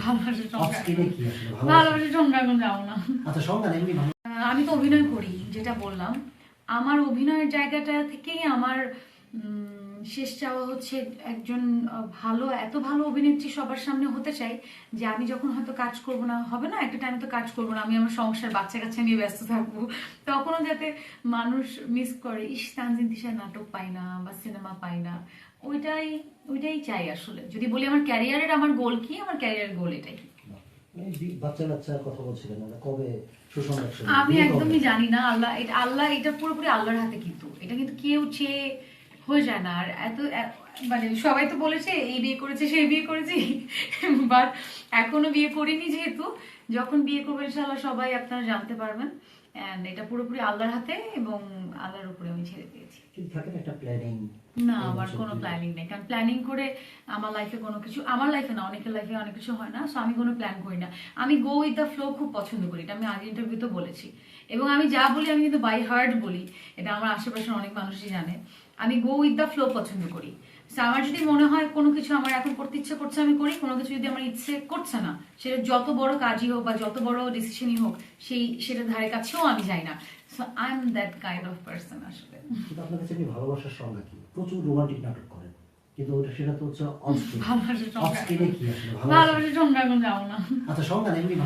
ভালোবাসা যাও না। আচ্ছা সংজ্ঞা এমনি আমি তো অভিনয় করি যেটা বললাম। আমার অভিনয়ের জায়গাটা থেকেই আমার শেষ চাওয়া হচ্ছে একজন ভালো এত ভালো অভিনেত্রী সবার সামনে হতে চাই যে আমি যখন হয়তো কাজ করব না হবে না একটা টাইমে তো কাজ করব না আমি আমার সংসার বাচ্চা কাচ্চা নিয়ে ব্যস্ত থাকব। তখনও যাতে মানুষ মিস করে ইস তানজিন তিশার নাটক পাই না বা সিনেমা পাই না ওইটাই ওইটাই চাই আসলে। যদি বলি আমার ক্যারিয়ারের আমার গোল কি আমার ক্যারিয়ারের গোল এটাই। বাচ্চা বাচ্চার কথা বলছিলেন কবে আমি একদমই জানি না আল্লাহ এটা আল্লাহ এটা পুরোপুরি আল্লাহর হাতে কিন্তু। এটা কিন্তু কেউ চেয়ে হয়ে যায় না। আর এত মানে সবাই তো বলেছে, এই বিয়ে করেছে, সেই বিয়ে করেছি। বাট এখনও বিয়ে করিনি যেহেতু। যখন বিয়ে করব ইনশাল্লাহ সবাই আপনারা জানতে পারবেন। অ্যান্ড এটা পুরোপুরি আল্লাহর হাতে এবং আল্লাহর উপরে আমি ছেড়ে দিয়েছি। কিন্তু থাকে না একটা প্ল্যানিং না আমার কোনো প্ল্যানিং নেই। কারণ প্ল্যানিং করে আমার লাইফে কোনো কিছু আমার লাইফে না অনেকের লাইফে অনেক কিছু হয় না সো আমি কোনো প্ল্যান করি না। আমি গো উইথ দ্য ফ্লো খুব পছন্দ করি এটা আমি আগে ইন্টারভিউতে বলেছি। এবং আমি যা বলি আমি কিন্তু বাই হার্ট বলি এটা আমার আশেপাশের অনেক মানুষই জানে। আমি গো উইথ দ্য ফ্লো পছন্দ করি। আমার যদি মনে হয় কোনো কিছু আমার এখন করতে ইচ্ছে করছে আমি করি কোনো কিছু যদি আমার ইচ্ছে করছে না সেটা যত বড় কাজই হোক বা যত বড় ডিসিশনই হোক সেই সেটা ধারে কাছেও আমি যাই না। So I am that kind of person আসলে কাছে ভালোবাসার সংজ্ঞা কি? প্রচুর রোমান্টিক নাটক করেন। কিন্তু ওটা সেটা তো হচ্ছে ভালোবাসার অফ কি আসলে? ভালোবাসার সংজ্ঞা এখন যাও না। আচ্ছা সংজ্ঞা এমনি